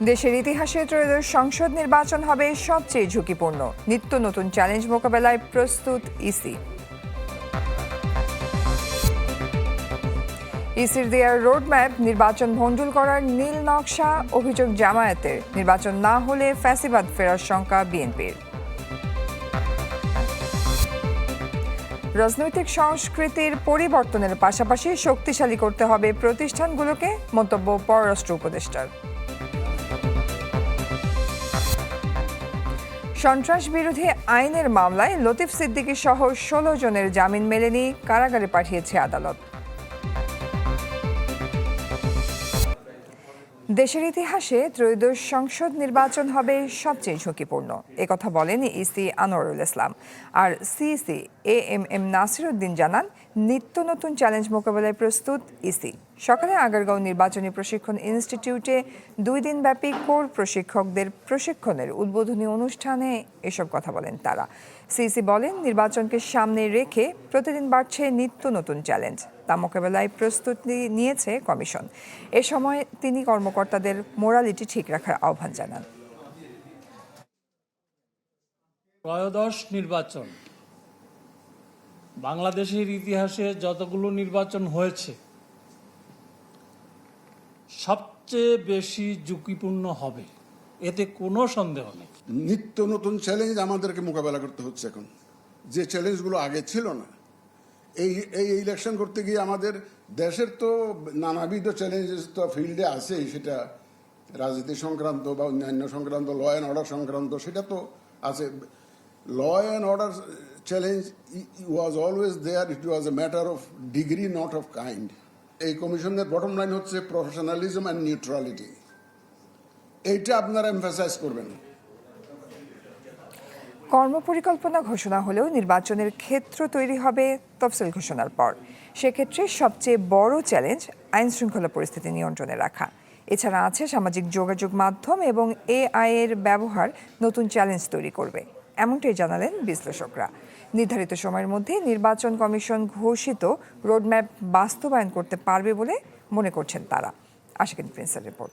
দেশের ইতিহাসে ত্রয়োদশ সংসদ নির্বাচন হবে সবচেয়ে ঝুঁকিপূর্ণ। নিত্য নতুন চ্যালেঞ্জ মোকাবেলায় প্রস্তুত ইসি। ইসির দেয়ার রোডম্যাপ, নির্বাচন ভণ্ডুল করার নীল নকশা, অভিযোগ জামায়াতের। নির্বাচন না হলে ফ্যাসিবাদ ফেরার শঙ্কা বিএনপির। রাজনৈতিক সংস্কৃতির পরিবর্তনের পাশাপাশি শক্তিশালী করতে হবে প্রতিষ্ঠানগুলোকে, মন্তব্য পররাষ্ট্র উপদেষ্টার। সন্ত্রাস বিরোধী আইনের মামলায় লতিফ সিদ্দিকী সহ ষোলো জনের জামিন মেলেনি, কারাগারে পাঠিয়েছে আদালত। দেশের ইতিহাসে ত্রয়োদশ সংসদ নির্বাচন হবে সবচেয়ে ঝুঁকিপূর্ণ। একথা বলেন EC Anwarul Islam. R CEC A M M Nasiruddin জানান, নিত্য নতুন চ্যালেঞ্জ মোকাবেলায় প্রস্তুত ইসি। সকালে আগারগাঁও নির্বাচনী প্রশিক্ষণ ইনস্টিটিউটে দুই দিনব্যাপী কোর প্রশিক্ষকদের প্রশিক্ষণের উদ্বোধনী অনুষ্ঠানে এসব কথা বলেন তারা। সিইসি বলেন, নির্বাচনকে সামনে রেখে প্রতিদিন বাড়ছে নিত্য নতুন চ্যালেঞ্জ। তা মোকাবেলায় প্রস্তুতি নিয়েছে কমিশন। এ সময় তিনি কর্মকর্তাদের মোরালিটি ঠিক রাখার আহ্বান জানান। ত্রয়োদশ নির্বাচন। বাংলাদেশের ইতিহাসে যতগুলো নির্বাচন হয়েছে সবচেয়ে বেশি ঝুঁকিপূর্ণ হবে? এতে কোনো সন্দেহ নেই। নিত্য নতুন চ্যালেঞ্জ আমাদেরকে মোকাবেলা করতে হচ্ছে এখন। যে চ্যালেঞ্জগুলো আগে ছিল না, এই এই ইলেকশন করতে গিয়ে আমাদের দেশের তো নানাবিধ চ্যালেঞ্জেস তো ফিল্ডে আছেই। সেটা রাজনীতি সংক্রান্ত বা অন্যান্য সংক্রান্ত ল অ্যান্ড অর্ডার সংক্রান্ত, সেটা তো আছে। Law and order challenge was always there it was a matter of degree not of kind এই কমিশনের বটম লাইন হচ্ছে প্রফেশনালিজম অ্যান্ড নিউট্রালিটি এইটা আপনারা এমফাসাইজ করবেন। কর্মপরিকল্পনা ঘোষণা হলেও নির্বাচনের ক্ষেত্র তৈরি হবে তফসিল ঘোষণার পর। সেক্ষেত্রে সবচেয়ে বড় চ্যালেঞ্জ আইন শৃঙ্খলা পরিস্থিতি নিয়ন্ত্রণে রাখা। এছাড়া আছে সামাজিক যোগাযোগ মাধ্যম এবং এআই এর ব্যবহার নতুন চ্যালেঞ্জ তৈরি করবে। এমনটাই জানালেন বিশ্লেষকরা। নির্ধারিত সময়ের মধ্যে নির্বাচন কমিশন ঘোষিত রোডম্যাপ বাস্তবায়ন করতে পারবে বলে মনে করছেন তারা। আশিকিন প্রিন্সের রিপোর্ট।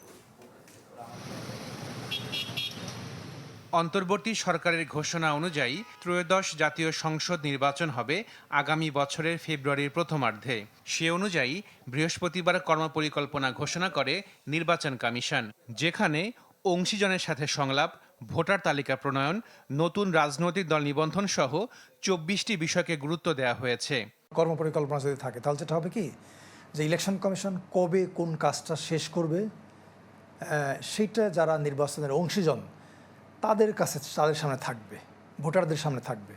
অন্তর্বর্তী সরকারের ঘোষণা অনুযায়ী ত্রয়োদশ জাতীয় সংসদ নির্বাচন হবে আগামী বছরের ফেব্রুয়ারির প্রথমার্ধে। সে অনুযায়ী বৃহস্পতিবার কর্মপরিকল্পনা ঘোষণা করে নির্বাচন কমিশন, যেখানে অংশীজনের সাথে সংলাপ ভোটার তালিকা প্রণয়ন নতুন রাজনৈতিক দল নিবন্ধন সহ চব্বিশটি বিষয়কে গুরুত্ব দেওয়া হয়েছে। কর্মপরিকল্পনা যদি থাকে তাহলে যেটা হবে কি? যে ইলেকশন কমিশন কবে কোন কাজটা শেষ করবে সেটা যারা নির্বাচনের অংশীজন তাদের কাছে তাদের সামনে থাকবে ভোটারদের সামনে থাকবে।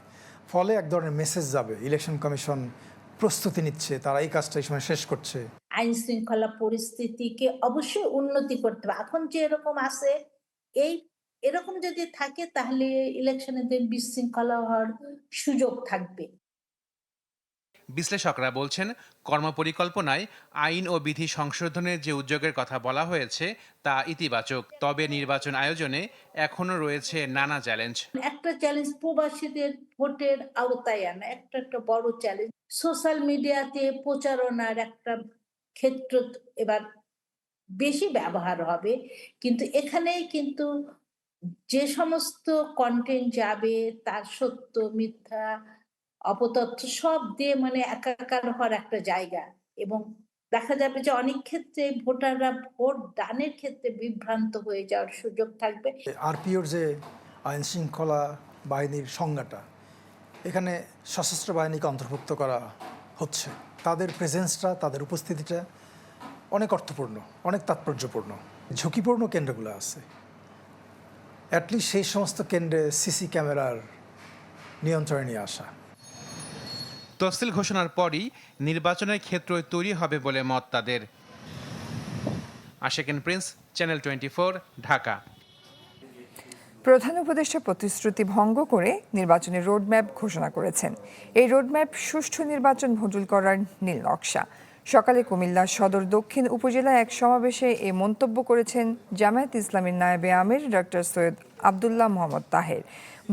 ফলে এক ধরনের মেসেজ যাবে ইলেকশন কমিশন প্রস্তুতি নিচ্ছে তারা এই কাজটা এই সময় শেষ করছে। আইন শৃঙ্খলা পরিস্থিতিকে অবশ্যই উন্নতি করতে হবে। এখন যে এরকম আছে এই এরকম যদি থাকে তাহলে ইলেকশনের দিন বিশৃঙ্খলা হওয়ার সুযোগ থাকবে। বিশ্লেষকরা বলছেন কর্মপরিকল্পনায় আইন ও বিধি সংশোধনের যে উদ্যোগের কথা বলা হয়েছে তা ইতিবাচক। তবে নির্বাচন আয়োজনে এখনও রয়েছে নানা চ্যালেঞ্জ। একটা চ্যালেঞ্জ প্রবাসীদের ভোটের আওতায় আনা একটা একটা বড় চ্যালেঞ্জ। সোশ্যাল মিডিয়াতে প্রচারণার একটা ক্ষেত্র এবার বেশি ব্যবহার হবে। কিন্তু এখানেই কিন্তু যে সমস্ত কন্টেন্ট যাবে, তার সত্য, মিথ্যা, অপতথ্য সব দিয়ে মানে একাকার হওয়ার একটা জায়গা। এবং দেখা যাবে যে অনেক ক্ষেত্রে ভোটাররা ভোট দানের ক্ষেত্রে বিভ্রান্ত হয়ে যাওয়ার সুযোগ থাকবে। আরপিওর যে আইন শৃঙ্খলা বাহিনীর সংজ্ঞাটা, এখানে সশস্ত্র বাহিনীকে অন্তর্ভুক্ত করা হচ্ছে। তাদের প্রেজেন্সটা তাদের উপস্থিতিটা অনেক অর্থপূর্ণ, অনেক তাৎপর্যপূর্ণ। ঝুঁকিপূর্ণ কেন্দ্রগুলো আছে। অ্যাটলিস্ট সেই সমস্ত কেন্দ্রে সিসি ক্যামেরার নিয়ন্ত্রণে নিয়ে আসা। তফসিল ঘোষণার পরই নির্বাচনের ক্ষেত্র তৈরি হবে বলে মত তাদের। আশেকেন Prince channel twenty four Dhaka. প্রধান উপদেষ্টা প্রতিশ্রুতি ভঙ্গ করে নির্বাচনের রোডম্যাপ ঘোষণা করেছেন। এই রোডম্যাপ সুষ্ঠু নির্বাচন ভণ্ডুল করার নীল নকশা। সকালে কুমিল্লা সদর দক্ষিণ উপজেলায় এক সমাবেশে এ মন্তব্য করেছেন জামায়াত ইসলামীর নায়েবে আমির ডক্টর সৈয়দ আবদুল্লাহ মোহাম্মদ তাহের।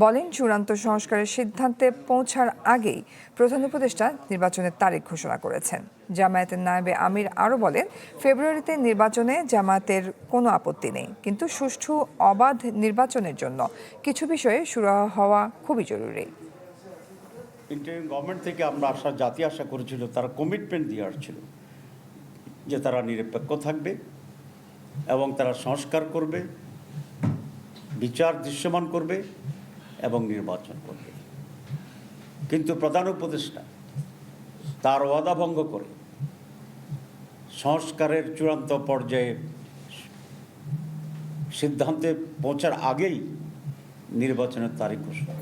বলেন, চূড়ান্ত সংস্কারের সিদ্ধান্তে পৌঁছার আগেই প্রধান উপদেষ্টা নির্বাচনের তারিখ ঘোষণা করেছেন। জামায়াতের নায়েবে আমির আরও বলেন, ফেব্রুয়ারিতে নির্বাচনে জামায়াতের কোনো আপত্তি নেই, কিন্তু সুষ্ঠু অবাধ নির্বাচনের জন্য কিছু বিষয়ে সুরাহা হওয়া খুবই জরুরি। ইন্টারিম গভর্নমেন্ট থেকে আমরা আশা, জাতি আশা করেছিল, তারা কমিটমেন্ট দিয়ে আসছিল যে তারা নিরপেক্ষ থাকবে এবং তারা সংস্কার করবে, বিচার দৃশ্যমান করবে এবং নির্বাচন করবে। কিন্তু প্রধান উপদেষ্টা তার ওয়াদা ভঙ্গ করে সংস্কারের চূড়ান্ত পর্যায়ে সিদ্ধান্তে পৌঁছার আগেই নির্বাচনের তারিখ ঘোষণা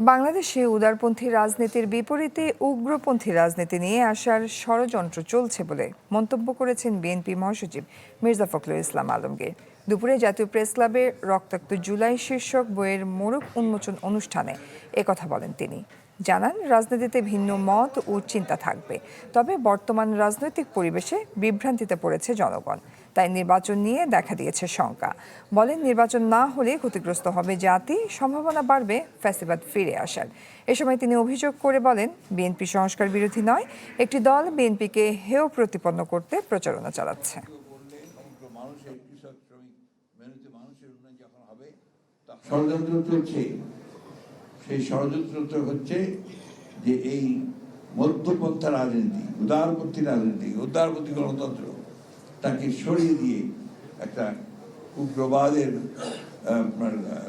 বাংলাদেশে উদারপন্থী রাজনীতির বিপরীতে উগ্রপন্থী রাজনীতি নিয়ে আসার ষড়যন্ত্র চলছে বলে মন্তব্য করেছেন বিএনপি মহাসচিব মির্জা ফখরুল ইসলাম আলমগীর। দুপুরে জাতীয় প্রেস ক্লাবে রক্তাক্ত জুলাই শীর্ষক বইয়ের মোড়ক উন্মোচন অনুষ্ঠানে একথা বলেন তিনি। জানান, রাজনীতিতে ভিন্ন মত ও চিন্তা থাকবে, তবে বর্তমান রাজনৈতিক পরিবেশে বিভ্রান্তিতে পড়েছে জনগণ। তাই নির্বাচন নিয়ে দেখা দিয়েছে শঙ্কা। বলেন, নির্বাচন না হলে ক্ষতিগ্রস্ত হবে জাতি, সম্ভাবনা বাড়বে, ফ্যাসিবাদ ফিরে আসার। এ সময় তিনি অভিযোগ করে বলেন, বিএনপি সংস্কার বিরোধী নয়, একটি দল বিএনপিকে হেয় প্রতিপন্ন করতে প্রচারণা চালাচ্ছে। ষড়যন্ত্র চলছে সেই ষড়যন্ত্র হচ্ছে যে এই মধ্যপন্থা রাজনীতি উদারপন্থী রাজনীতি উদারপন্থী গণতন্ত্র তাকে সরিয়ে দিয়ে একটা উগ্রবাদের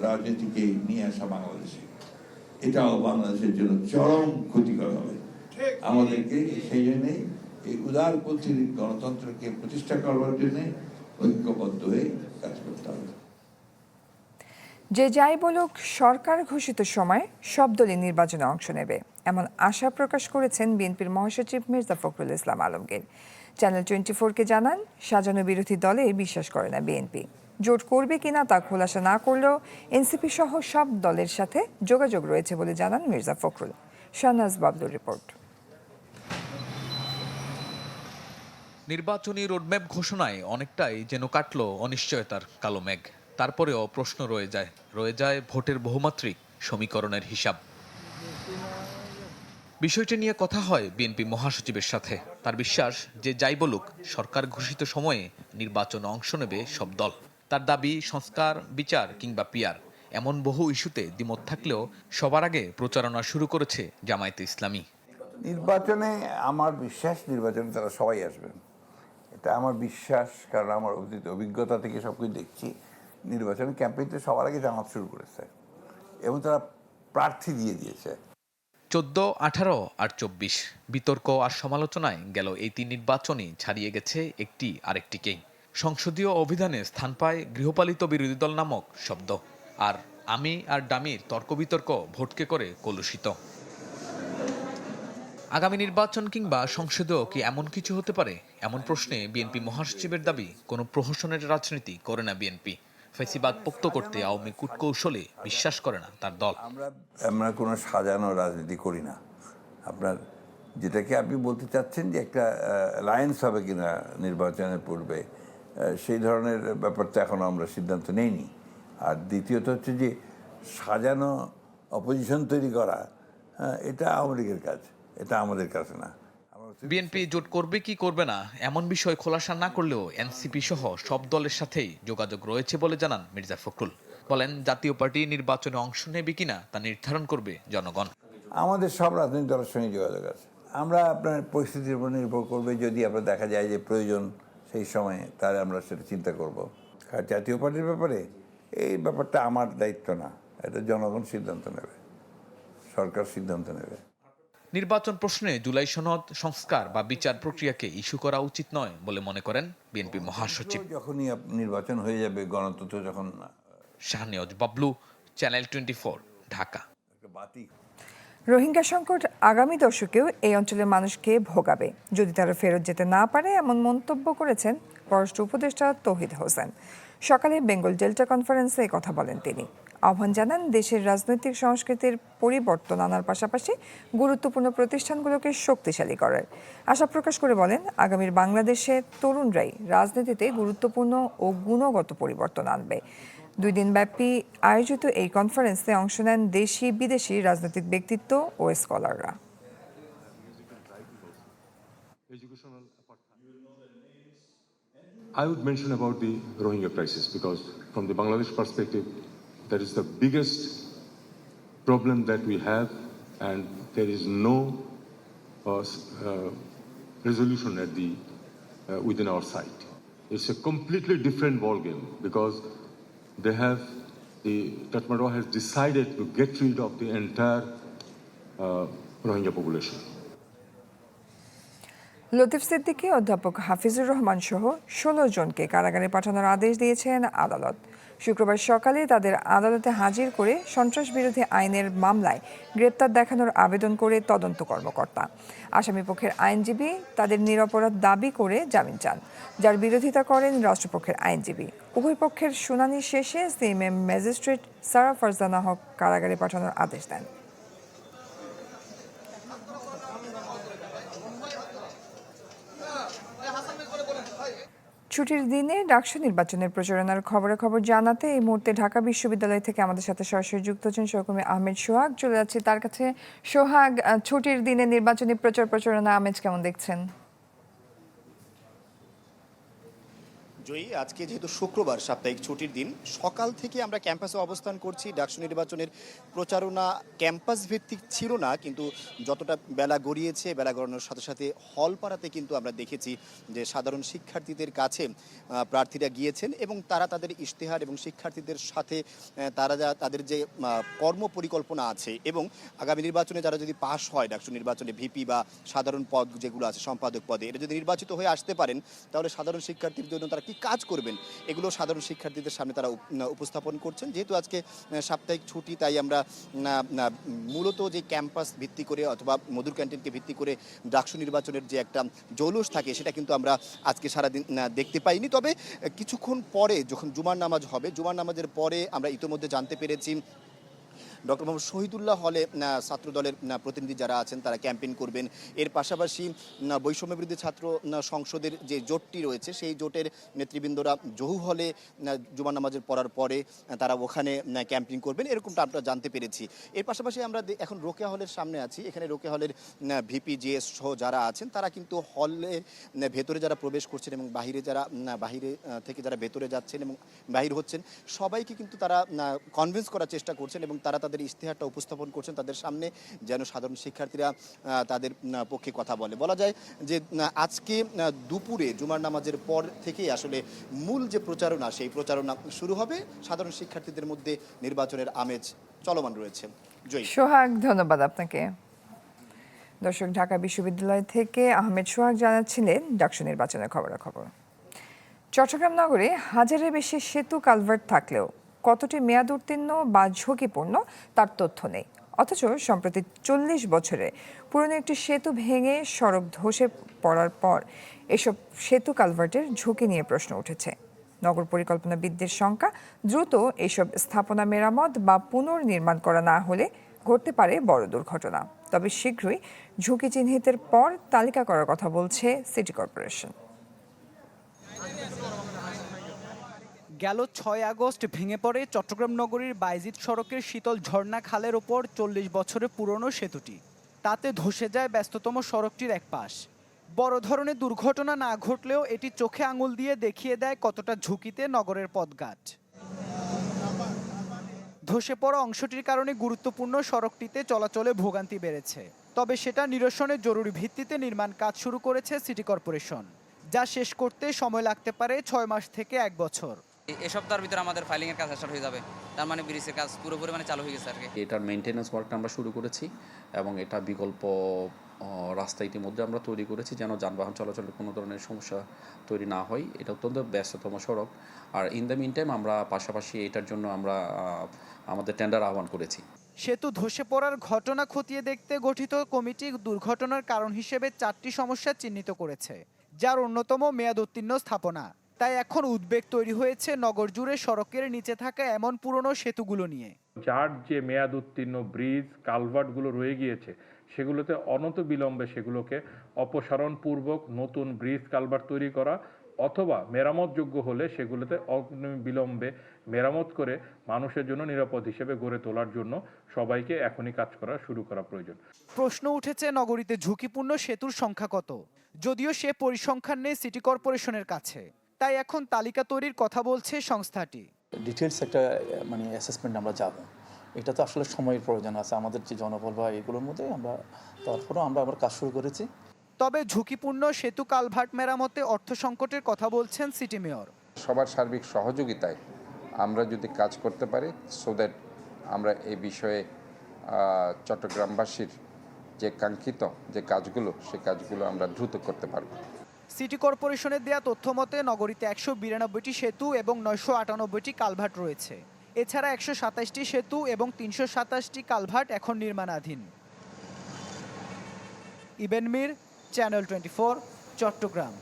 রাজনীতিকে নিয়ে আসা বাংলাদেশে। এটাও বাংলাদেশের জন্য চরম ক্ষতিকর হবে। আমাদেরকে সেই জন্যে এই উদারপন্থী গণতন্ত্রকে প্রতিষ্ঠা করবার জন্য ঐক্যবদ্ধ হয়ে কাজ করতে হবে। যে যাই বলুক, সরকার ঘোষিত সময় সব দলই নির্বাচনে অংশ নেবে, এমন আশা প্রকাশ করেছেন বিএনপির মহাসচিব মির্জা ফখরুল ইসলাম আলমগীর। চ্যানেল টোয়েন্টি ফোরকে জানান, সাজানো বিরোধী দলে বিশ্বাস করে না বিএনপি। জোট করবে কিনা তা খোলাসা না করলেও এনসিপি সহ সব দলের সাথে যোগাযোগ রয়েছে বলে জানান মির্জা ফখরুল। শাহনাজ বাবলুর রিপোর্ট। নির্বাচনী রোডম্যাপ ঘোষণায় অনেকটাই যেন কাটল অনিশ্চয়তার কালো মেঘ। তারপরেও প্রশ্ন রয়ে যায় রয়ে যায় ভোটের বহুমাত্রিক সমীকরণের হিসাব। বিষয়টি নিয়ে কথা হয় বিএনপি মহাসচিবের সাথে। তার বিশ্বাস, যে যাই বলুক, সরকার ঘোষিত সময়ে নির্বাচনে অংশ নেবে সব দল। তার দাবি, সংস্কার, বিচার কিংবা পিয়ার এমন বহু ইস্যুতে দ্বিমত থাকলেও সবার আগে প্রচারণা শুরু করেছে জামায়াতে ইসলামী। নির্বাচনে আমার বিশ্বাস, নির্বাচনে তারা সবাই আসবেন এটা আমার বিশ্বাস, কারণ আমার অভিজ্ঞতা থেকে সব কিছু দেখছি। নির্বাচন ক্যাম্পেইনতে সবার আগে জামাত শুরু করেছে এবং তারা প্রার্থী দিয়ে দিয়েছে। চোদ্দ, আঠারো আর চব্বিশ। বিতর্ক আর সমালোচনায় গেল এই তিন নির্বাচনই ছাড়িয়ে গেছে একটি আরেকটিকেই। সংসদীয় অভিধানে স্থান পায় গৃহপালিত বিরোধী দল নামক শব্দ। আর আমি আর ডামির তর্ক বিতর্ক ভোটকে করে কলুষিত। আগামী নির্বাচন কিংবা সংসদেও কি এমন কিছু হতে পারে? এমন প্রশ্নে বিএনপি মহাসচিবের দাবি, কোনো প্রহসনের রাজনীতি করে না বিএনপি। ফেসিবাদ পোক্ত করতে আওয়ামী কূটকৌশলে বিশ্বাস করে না তার দল। আমরা কোনো সাজানো রাজনীতি করি না। আপনার যেটাকে আপনি বলতে চাচ্ছেন যে একটা লায়েন্স হবে কিনা নির্বাচনের পূর্বে সেই ধরনের ব্যাপারটা এখনও আমরা সিদ্ধান্ত নেইনি। আর দ্বিতীয়ত হচ্ছে যে সাজানো অপোজিশন তৈরি করা হ্যাঁ, এটা আওয়ামী লীগের কাজ এটা আমাদের কাছে না। বিএনপি জোট করবে কি করবে না, এমন বিষয় খোলাসা না করলেও এনসিপি সহ সব দলের সাথেই যোগাযোগ রয়েছে বলে জানান মির্জা ফখরুল। বলেন, জাতীয় পার্টি নির্বাচনে অংশ নেবে কিনা তা নির্ধারণ করবে জনগণ। আমাদের সব রাজনৈতিক দলের সঙ্গে যোগাযোগ আছে। আমরা আপনার পরিস্থিতির উপর নির্ভর করবে, যদি আপনার দেখা যায় যে প্রয়োজন সেই সময়ে, তাহলে আমরা সেটা চিন্তা করব। আর জাতীয় পার্টির ব্যাপারে, এই ব্যাপারটা আমার দায়িত্ব না। এটা জনগণ সিদ্ধান্ত নেবে। সরকার সিদ্ধান্ত নেবে। নির্বাচন প্রশ্নে জুলাই সনদ সংস্কার বা বিচার প্রক্রিয়াকে ইস্যু করা উচিত নয় বলে মনে করেন বিএনপি মহাসচিব। যখনই নির্বাচন হয়ে যাবে গণতন্ত্র যখন Shahnewaz Bablu channel twenty four Dhaka. Rohingya সংকট আগামী দশকেও এই অঞ্চলের মানুষকে ভোগাবে। যদি তারা ফেরত যেতে না পারে এমন মন্তব্য করেছেন পররাষ্ট্র উপদেষ্টা তৌহিদ হোসেন। সকালে বেঙ্গল ডেল্টা কনফারেন্সে কথা বলেন তিনি। আহ্বান জানান দেশের রাজনৈতিক সংস্কৃতির পরিবর্তন আনার পাশাপাশি গুরুত্বপূর্ণ প্রতিষ্ঠানগুলোকে শক্তিশালী করার আশা প্রকাশ করে বলেন আগামীর বাংলাদেশের তরুণরাই রাজনীতিতে গুরুত্বপূর্ণ ও গুণগত পরিবর্তন আনবে। দুই দিনব্যাপী আয়োজিত এই কনফারেন্সে অংশ নেন দেশি বিদেশি রাজনৈতিক ব্যক্তিত্ব ও স্কলাররা। I would mention about the Rohingya crisis because, from the Bangladesh perspective, that is the biggest problem that we have, and there is no uh, uh, resolution at the uh, within our site. It's a completely different ballgame because they have the Tatmadaw has decided to get rid of the entire uh, Rohingya population. Latif Siddiqui অধ্যাপক হাফিজুর রহমান সহ ষোলো জনকে কারাগারে পাঠানোর আদেশ দিয়েছেন আদালত শুক্রবার সকালে তাদের আদালতে হাজির করে সন্ত্রাস বিরোধী আইনের মামলায় গ্রেপ্তার দেখানোর আবেদন করে তদন্ত কর্মকর্তা। আসামিপক্ষের আইনজীবী তাদের নিরাপরাধ দাবি করে জামিন চান। যার বিরোধিতা করেন রাষ্ট্রপক্ষের আইনজীবী। উভয় পক্ষের শুনানি শেষে সিএমএম ম্যাজিস্ট্রেট সারা ফারজানা হক কারাগারে পাঠানোর আদেশ দেন। ছুটির দিনে ডাকসু নির্বাচনের প্রচারণার খবরে খবর জানাতে এই মুহূর্তে ঢাকা বিশ্ববিদ্যালয় থেকে আমাদের সাথে সরাসরি যুক্ত হচ্ছেন সহকর্মী আহমেদ সোহাগ। চলে যাচ্ছে তার কাছে। সোহাগ ছুটির দিনে নির্বাচনী প্রচার প্রচারণা আমেজ কেমন দেখছেন? জয়ী। আজকে যেহেতু শুক্রবার, সাপ্তাহিক ছুটির দিন, সকাল থেকে আমরা ক্যাম্পাসে অবস্থান করছি। ডাকসু নির্বাচনের প্রচারণা ক্যাম্পাস ভিত্তিক ছিল না, কিন্তু যতটা বেলা গড়িয়েছে, বেলা গড়ানোর সাথে সাথে হল পাড়াতে কিন্তু আমরা দেখেছি যে সাধারণ শিক্ষার্থীদের কাছে প্রার্থীরা গিয়েছেন এবং তারা তাদের ইশতেহার এবং শিক্ষার্থীদের সাথে তারা যা, তাদের যে কর্ম পরিকল্পনা আছে এবং আগামী নির্বাচনে যারা যদি পাশ হয়, ডাকসু নির্বাচনে ভিপি বা সাধারণ পদ যেগুলো আছে, সম্পাদক পদে এটা যদি নির্বাচিত হয়ে আসতে পারেন, তাহলে সাধারণ শিক্ষার্থীর জন্য তারা কি কাজ করবেন, এগুলো সাধারণ শিক্ষার্থীদের সামনে তারা উপস্থাপন করছেন। যেহেতু আজকে সাপ্তাহিক ছুটি, তাই আমরা মূলত যে ক্যাম্পাস ভিত্তি করে অথবা মধুর ক্যান্টিনকে ভিত্তি করে ডাকসু নির্বাচনের যে একটা জৌলুস থাকে, সেটা কিন্তু আমরা আজকে সারাদিন দেখতে পাইনি। তবে, কিছুক্ষণ পরে যখন জুমার নামাজ হবে, জুমার নামাজের পরে আমরা ইতোমধ্যে জানতে পেরেছি ডক্টর মোহাম্মদ শহীদুল্লাহ হলে ছাত্র দলের প্রতিনিধি যারা আছেন তারা ক্যাম্পেইন করবেন। এর পাশাপাশি না, বৈষম্য বিরোধী ছাত্র সংসদের যে জোটটি রয়েছে সেই জোটের নেতৃবৃন্দরা জহু হলে জুমা নামাজের পড়ার পরে তারা ওখানে ক্যাম্পেইন করবেন। এরকমটা আমরা জানতে পেরেছি। এর পাশাপাশি আমরা এখন রোকেয়া হলের সামনে আছি। এখানে রোকেয়া হলের ভিপি জিএস সহ যারা আছেন তারা কিন্তু হলের ভেতরে যারা প্রবেশ করছেন এবং বাহিরে যারা বাহিরে থেকে যারা ভেতরে যাচ্ছেন এবং বাহির হচ্ছেন সবাইকে কিন্তু তারা কনভিন্স করার চেষ্টা করছেন এবং তারা তাদের ইশতেহারটা উপস্থাপন করছেন, তাদের সামনে যেন সাধারণ শিক্ষার্থীরা তাদের পক্ষে কথা বলে। বলা যায় যে আজকে দুপুরে জুমার নামাজের পর থেকেই আসলে মূল যে প্রচারণা, সেই প্রচারণা শুরু হবে। সাধারণ শিক্ষার্থীদের মধ্যে নির্বাচনের আমেজ চলমান রয়েছে। জয়ী। সোহাগ, ধন্যবাদ আপনাকে। দর্শক, ঢাকা বিশ্ববিদ্যালয় থেকে আহমেদ সোহাগ জানাচ্ছিলেন ডাকসু নির্বাচনের খবরাখবর। চট্টগ্রাম নগরে হাজারের বেশি সেতু কালভার্ট থাকলেও কতটি মেয়াদ উত্তীর্ণ বা ঝুঁকিপূর্ণ তার তথ্য নেই। অথচ সম্প্রতি চল্লিশ বছরে পুরনো একটি সেতু ভেঙে সড়ক ধসে পড়ার পর এসব সেতু কালভার্টের ঝুঁকি নিয়ে প্রশ্ন উঠেছে। নগর পরিকল্পনাবিদদের শঙ্কা দ্রুত এসব স্থাপনা মেরামত বা পুনর্নির্মাণ করা না হলে ঘটতে পারে বড় দুর্ঘটনা। তবে শীঘ্রই ঝুঁকি চিহ্নিতের পর তালিকা করার কথা বলছে সিটি কর্পোরেশন। গেল ছয় আগস্ট, ভেঙে পড়ে চট্টগ্রাম নগরীর বাইজিৎ সড়কের শীতল ঝর্ণা খালের ওপর চল্লিশ বছরের পুরনো সেতুটি। তাতে ধসে যায় ব্যস্ততম সড়কটির এক পাশ। বড় ধরনের দুর্ঘটনা না ঘটলেও এটি চোখে আঙুল দিয়ে দেখিয়ে দেয় কতটা ঝুঁকিতে নগরের পথঘাট। ধসে পড়া অংশটির কারণে গুরুত্বপূর্ণ সড়কটিতে চলাচলে ভোগান্তি বেড়েছে। তবে সেটা নিরসনের জরুরি ভিত্তিতে নির্মাণ কাজ শুরু করেছে সিটি কর্পোরেশন, যা শেষ করতে সময় লাগতে পারে ছয় মাস থেকে এক বছর। এ সপ্তাহের ভিতরে আমাদের ফাইলিং এর কাজ স্টার্ট হয়ে যাবে। তার মানে ব্রিজের কাজ পুরোপুরি মানে চালু হয়ে গেছে আর কি। এটার মেনটেন্যান্স ওয়ার্কটা আমরা শুরু করেছি এবং এটা বিকল্প রাস্তা ইতিমধ্যে আমরা তৈরি করেছি যেন যানবাহন চলাচলের কোনো ধরনের সমস্যা তৈরি না হয়। এটা অত্যন্ত ব্যস্ততম সড়ক। আর ইন দ্য মিন টাইম আমরা পাশাপাশি এটার জন্য আমরা আমাদের টেন্ডার আহ্বান করেছি। সেতু ধসে পড়ার ঘটনা খতিয়ে দেখতে গঠিত কমিটি দুর্ঘটনার কারণ হিসেবে চারটি সমস্যা চিহ্নিত করেছে যার অন্যতম মেয়াদ উত্তীর্ণ স্থাপনা। তাই এখন উদ্বেগ তৈরি হয়েছে নগর জুড়ে সড়কের নিচে থাকা এমন পুরনো সেতুগুলো নিয়ে। যার যে মেয়াদ উত্তীর্ণ ব্রিজ কালভার্টগুলো রয়ে গিয়েছে সেগুলোতে অনত বিলম্বে সেগুলোকে অপসারণপূর্বক নতুন ব্রিজ কালভার্ট তৈরি করা অথবা মেরামতযোগ্য হলে সেগুলোতে বিলম্বে মেরামত করে মানুষের জন্য নিরাপদ হিসেবে গড়ে তোলার জন্য সবাইকে এখনই কাজ করা শুরু করা প্রয়োজন। প্রশ্ন উঠেছে নগরীতে ঝুঁকিপূর্ণ সেতুর সংখ্যা কত? যদিও সে পরিসংখ্যান নেই সিটি কর্পোরেশনের কাছে। তাই এখন তালিকা তৈরির কথা বলছে সংস্থাটি। ডিটেলস একটা মানে অ্যাসেসমেন্ট আমরা যাব। এটা তো আসলে সময়ের প্রয়োজন আছে। আমাদের যে জনবল বা এগুলোর মধ্যে আমরা তারপরেও আমরা আবার কাজ শুরু করেছি। তবে ঝুঁকিপূর্ণ সেতু কালভার্ট মেরামতে অর্থ সংকটের কথা বলছেন সিটি মেয়র। সবার সার্বিক সহযোগিতায় আমরা যদি কাজ করতে পারি সো দ্যাট আমরা এই বিষয়ে চট্টগ্রামবাসীর যে কাঙ্ক্ষিত যে কাজগুলো সেই কাজগুলো আমরা দ্রুত করতে পারব। সিটি কর্পোরেশনের দেয়া তথ্য মতে, নগরীতে একশো বিরানব্বইটি সেতু এবং নয়শো আটানব্বইটি কালভার্ট রয়েছে। এছাড়া একশো সাতাশটি সেতু এবং তিনশো সাতাশটি কালভার্ট এখন নির্মাণাধীন। Iben Mir, channel twenty four, Chattogram.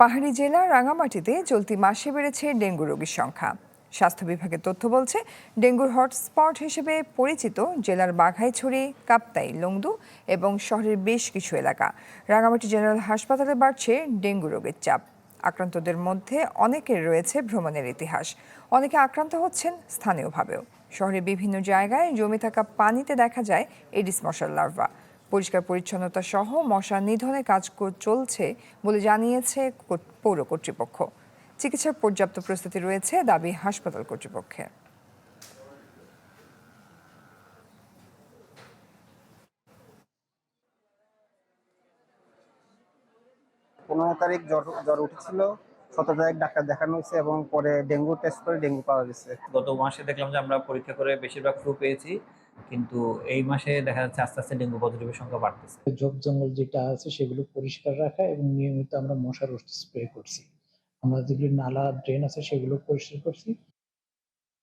পাহাড়ি জেলা রাঙামাটিতে চলতি মাসে বেড়েছে ডেঙ্গু রোগীর সংখ্যা। স্বাস্থ্য বিভাগের তথ্য বলছে, ডেঙ্গুর হটস্পট হিসেবে পরিচিত জেলার বাঘাইছড়ি, কাপ্তাই, লংদু এবং শহরের বেশ কিছু এলাকা। রাঙামাটি জেনারেল হাসপাতালে বাড়ছে ডেঙ্গু রোগের চাপ। আক্রান্তদের মধ্যে অনেকের রয়েছে ভ্রমণের ইতিহাস। অনেকে আক্রান্ত হচ্ছেন স্থানীয়ভাবেও। শহরের বিভিন্ন জায়গায় জমে থাকা পানিতে দেখা যায় এডিস মশার লার্ভা। পরিষ্কার পরিচ্ছন্নতা সহ মশা নিধনে কাজ চলছে বলে জানিয়েছে পৌর কর্তৃপক্ষ। চিকিৎসার পর্যাপ্ত প্রস্তুতি রয়েছে দাবি হাসপাতাল কর্তৃপক্ষের। পনেরো তারিখ জ্বর জ্বর উঠেছিল সতেরো তারিখ ডাক্তার দেখানো হয়েছে এবং পরে ডেঙ্গু টেস্ট করে ডেঙ্গু পাওয়া গেছে। গত মাসে দেখলাম যে আমরা পরীক্ষা করে বেশিরভাগ ফ্লু পেয়েছি কিন্তু এই মাসে দেখা যাচ্ছে আস্তে আস্তে ডেঙ্গু পজিটিভের সংখ্যা বাড়তেছে। ঝোপ জঙ্গল যেটা আছে সেগুলো পরিষ্কার রাখা এবং নিয়মিত আমরা মশার ওষুধ স্প্রে করছি। আমরা যেগুলি নালা ড্রেন আছে সেগুলো পরিষ্কার করছি।